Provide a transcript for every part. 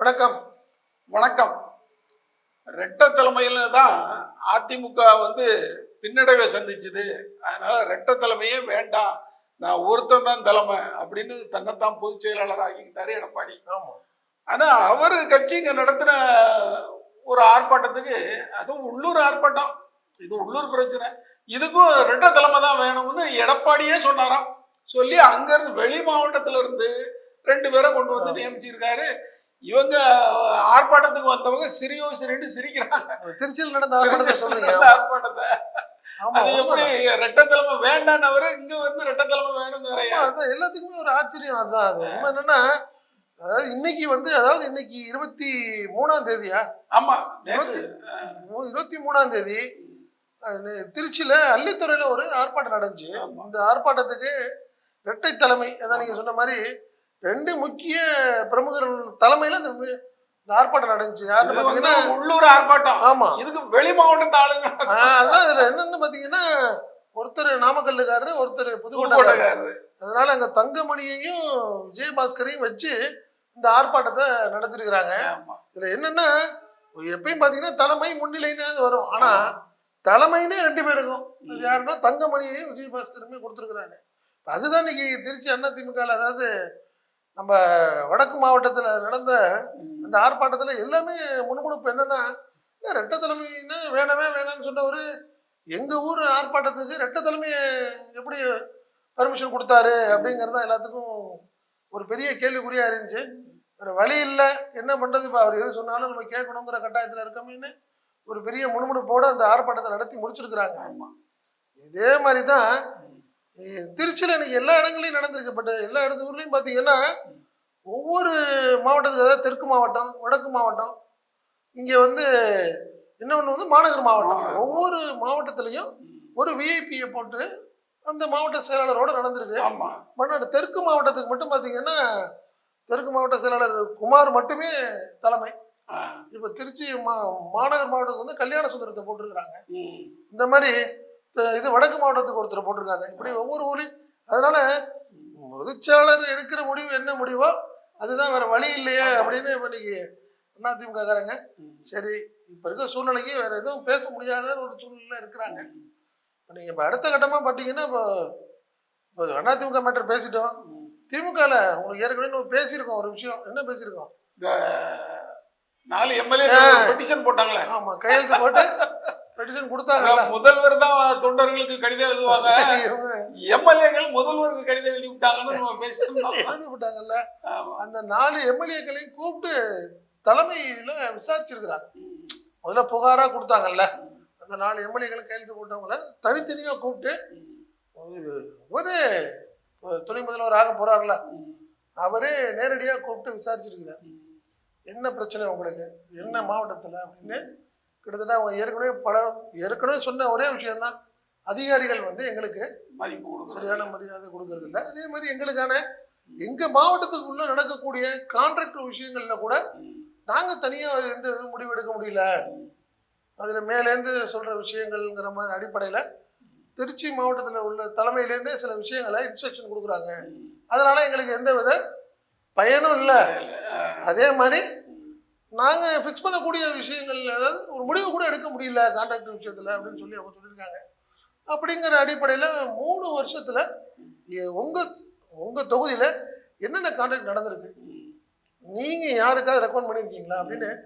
வணக்கம். வணக்கம். ரெட்ட தலைமையில தான் அதிமுக வந்து பின்னடைவை சந்திச்சுது. அதனால ரெட்ட தலைமையே வேண்டாம். நான் ஒருத்தன் தான் தலைமை அப்படின்னு தன்னைத்தான் பொதுச் செயலாளர் ஆக்கிக்கிட்டாரு எடப்பாடி. ஆனா அவர் கட்சி இங்க நடத்தின ஒரு ஆர்ப்பாட்டத்துக்கு அதுவும் உள்ளூர் ஆர்ப்பாட்டம். இது உள்ளூர் பிரச்சனை. இதுக்கும் ரெட்ட தலைமை தான் வேணும்னு எடப்பாடியே சொன்னாராம். சொல்லி அங்க இருந்து வெளி மாவட்டத்துல இருந்து ரெண்டு பேரை கொண்டு வந்து நியமிச்சிருக்காரு. இவங்க ஆர்ப்பாட்டத்துக்கு வந்தவங்க சிரியோ சிரின்னு சிரிக்கிறாங்க. திருச்சியில் நடந்த ஆர்ப்பாட்டத்தை சொல்றீங்க? ஆர்ப்பாட்டத்தை. ஆமா அது எப்படி உண்மைதான். ரெட்ட தலைமை வேண்டாம்னவரு இங்க வந்து ரெட்ட தலைமை வேணும் எல்லாத்துக்குமே ஒரு ஆச்சரியம் அதான் அது என்னன்னா அதாவது இன்னைக்கு வந்து அதாவது இன்னைக்கு இருபத்தி மூணாம் தேதியா? ஆமா இருபத்தி மூணாம் தேதி திருச்சியில அள்ளித்துறையில ஒரு ஆர்ப்பாட்டம் நடந்துச்சு. இந்த ஆர்ப்பாட்டத்துக்கு இரட்டை தலைமை அதான் நீங்க சொன்ன மாதிரி ரெண்டு முக்கிய பிரமுகர்கள் தலைமையில இந்த ஆர்ப்பாட்டம் நடந்துச்சு. உள்ளூர் ஆர்ப்பாட்டம். ஆமா. இதுக்கு வெளி மாவட்டத்து ஆளுங்க. அதான் இதுல என்னன்னு பாத்தீங்கன்னா ஒருத்தர் நாமக்கல்லுக்காரரு ஒருத்தர் புதுக்கோட்டை புதுக்கோட்டைக்காரரு. அதனால அங்க தங்கமணியையும் விஜயபாஸ்கரையும் வச்சு இந்த ஆர்ப்பாட்டத்தை நடத்திருக்கிறாங்க. இதுல என்னன்னா எப்பயும் பாத்தீங்கன்னா தலைமை முன்னிலைன்னு வரும். ஆனா தலைமைன்னே ரெண்டு பேருக்கும் அது யாருன்னா தங்கமணியையும் விஜயபாஸ்கருமே கொடுத்துருக்குறாங்க. அதுதான் இன்னைக்கு திருச்சி அண்ணா திமுகல அதாவது நம்ம வடக்கு மாவட்டத்துல நடந்த அந்த ஆர்ப்பாட்டத்துல எல்லாமே முணுமுணுப்பு என்னன்னா ரெட்ட தலைமைன்னா வேணவே வேணாம்னு சொன்னவர் எங்க ஊர் ஆர்ப்பாட்டத்துக்கு ரெட்ட தலைமையை எப்படி பர்மிஷன் கொடுத்தாரு? அப்படிங்கிறது தான் எல்லாத்துக்கும் ஒரு பெரிய கேள்விக்குறியா இருந்துச்சு. வேற வழி இல்லை. என்ன பண்றது? இப்போ அவர் எது சொன்னாலும் நம்ம கேட்கணுங்கிற கட்டாயத்தில் இருக்கோமேன்னு ஒரு பெரிய முணுமுணுப்போட அந்த ஆர்ப்பாட்டத்தை நடத்தி முடிச்சிருக்கிறாங்க. இதே மாதிரி தான் திருச்சியில் இன்னைக்கு எல்லா இடங்களையும் நடந்திருக்கு பட் எல்லா இடத்து ஊர்லையும் பார்த்தீங்கன்னா ஒவ்வொரு மாவட்டத்துக்கு அதாவது தெற்கு மாவட்டம் வடக்கு மாவட்டம் இங்கே வந்து இன்னொன்று வந்து மாநகர் மாவட்டம். ஒவ்வொரு மாவட்டத்துலையும் ஒரு விஐபியை போட்டு அந்த மாவட்ட செயலாளரோட நடந்திருக்கு மன்னாடு தெற்கு மாவட்டத்துக்கு மட்டும் பார்த்தீங்கன்னா தெற்கு மாவட்ட செயலாளர் குமார் மட்டுமே தலைமை. இப்போ திருச்சி மா மாநகர் மாவட்டத்துக்கு வந்து கல்யாண சுந்தரத்தை போட்டிருக்கிறாங்க. இந்த மாதிரி இது வடக்கு மாவட்டத்துக்கு ஒருத்தர் போட்டிருக்காங்க இப்படி ஒவ்வொரு ஊரையும் அதனால பொதுச்செயலாளர் எடுக்கிற முடிவு என்ன முடிவோ அதுதான் வேற வழி இல்லையே. அப்படின்னு இப்போ இன்னைக்கு அதிமுக காரங்க ம். சரி இப்போ இருக்க சூழ்நிலைக்கு வேற எதுவும் பேச முடியாத ஒரு சூழ்நிலை இருக்கிறாங்க இப்போ நீங்கள் இப்போ அடுத்த கட்டமாக பார்த்தீங்கன்னா இப்போ இப்போ அதிமுக மேட்டர் பேசிட்டோம் ம். திமுகல உங்களுக்கு ஏற்கனவே நம்ம பேசியிருக்கோம் ஒரு விஷயம் என்ன பேசியிருக்கோம் நாலு எம்எல்ஏ. பெட்டிஷன் போட்டாங்களே ஆமா கையெழுத்து போட்டு பெட்டிஷன் கொடுத்தாங்கல்ல. அதான் முதல்வர் தான் தொண்டர்களுக்கு கடிதம் எழுதுவாங்க. எம்எல்ஏக்கள் முதல்வருக்கு கடிதம் எழுதி விட்டாங்கன்னு நம்ம பேசணும் எழுதி விட்டாங்கல்ல. அந்த நாலு எம்எல்ஏக்களையும் கூப்பிட்டு தலைமையில விசாரிச்சிருக்கிறாங்க முதல்ல புகாரா கொடுத்தாங்கல்ல. அந்த நாலு எம்எல்ஏக்களை கையெழுத்து போட்டவங்கள தனித்தனியா கூப்பிட்டு இது ஒரு துணை முதல்வர் ஆக போறாருல அவரே நேரடியா கூப்பிட்டு விசாரிச்சிருக்கிறார். என்ன பிரச்சனை உங்களுக்கு? என்ன மாவட்டத்துல அப்படின்னு கிட்டத்தட்ட அவங்க ஏற்கனவே பல ஏற்கனவே சொன்ன ஒரே விஷயம்தான். அதிகாரிகள் வந்து எங்களுக்கு சரியான மரியாதை கொடுக்கறது இல்லை அதே மாதிரி எங்களுக்கான எங்க மாவட்டத்துக்குள்ள நடக்கக்கூடிய கான்ட்ராக்ட் விஷயங்கள்ல கூட நாங்க தனியா எந்த முடிவு எடுக்க முடியல. அதுல மேலேந்து சொல்ற விஷயங்கள்ங்கிற மாதிரி அடிப்படையில திருச்சி மாவட்டத்துல உள்ள தலைமையிலேருந்தே சில விஷயங்களை இன்ஸ்ட்ரக்ஷன் கொடுக்குறாங்க. அதனால எங்களுக்கு எந்த வித பயனும் இல்லை. அதே மாதிரி நாங்கள் ஃபிக்ஸ் பண்ணக்கூடிய விஷயங்கள் அதாவது ஒரு முடிவு கூட எடுக்க முடியல கான்ட்ராக்ட் விஷயத்தில் அப்படின்னு சொல்லி அவங்க சொல்லியிருக்காங்க. அப்படிங்கிற அடிப்படையில் மூணு வருஷத்தில் எ- உங்கள் தொகுதியில் என்னென்ன கான்ட்ராக்ட் நடந்திருக்கு? நீங்கள் யாருக்காவது ரெக்கமெண்ட் பண்ணியிருக்கீங்களா? அப்படின்னு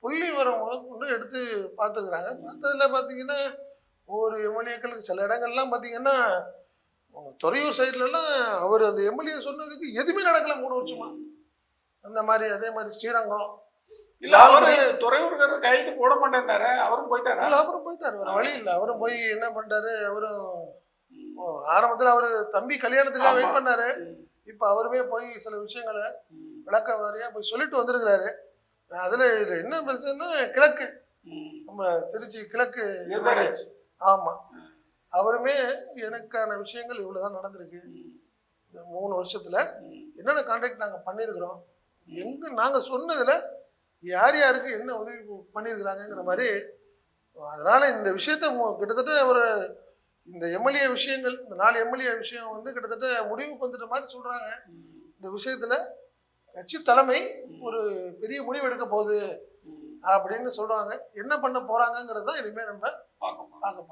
புள்ளி வரம் கொண்டு எடுத்து பார்த்துருக்குறாங்க. பார்த்ததில் பார்த்தீங்கன்னா ஒவ்வொரு எம்எல்ஏக்களுக்கு சில இடங்கள்லாம் பார்த்தீங்கன்னா துறையூர் சைட்லலாம் அவர் அந்த எம்எல்ஏ சொன்னதுக்கு எதுவுமே நடக்கல மூணு வருஷமா. அந்த மாதிரி அதே மாதிரி ஸ்ரீரங்கம் இல்ல அவரு துறையூர்காரர் கையெழுத்து போட மாட்டேன்னாரு. அவரும் போயிட்டாரா? இல்ல, அவரும் போயிட்டாரு. வேற வழி இல்லை. அவரும் போய் என்ன பண்ணிட்டாரு அவரும் ஓ, ஆரம்பத்துல அவரு தம்பி கல்யாணத்துக்காக வெயிட். பண்ணாரு. இப்ப அவருமே போய் சில விஷயங்களை விளக்க வாரியா போய் சொல்லிட்டு வந்திருக்கிறாரு. அதுல இதுல என்ன பெருசுன்னா கிழக்கு. நம்ம திருச்சி கிழக்கு. ஆமா. அவருமே எனக்கான விஷயங்கள் இவ்வளவுதான் நடந்திருக்கு. இந்த மூணு வருஷத்துல என்னென்ன கான்டாக்ட் நாங்க பண்ணியிருக்கிறோம் எங்க நாங்க சொன்னதுல யார் யாருக்கு என்ன உதவி பண்ணியிருக்கிறாங்கங்கிற மாதிரி அதனால இந்த விஷயத்த கிட்டத்தட்ட ஒரு இந்த எம்எல்ஏ விஷயங்கள் இந்த நாலு எம்எல்ஏ விஷயம் வந்து கிட்டத்தட்ட முடிவுக்கு வந்துட்ட மாதிரி சொல்றாங்க. இந்த விஷயத்துல கட்சி தலைமை ஒரு பெரிய முடிவு எடுக்க போகுது. அப்படின்னு சொல்றாங்க. என்ன பண்ண போறாங்கங்கிறது தான் இனிமே நம்ம பார்க்க பார்க்க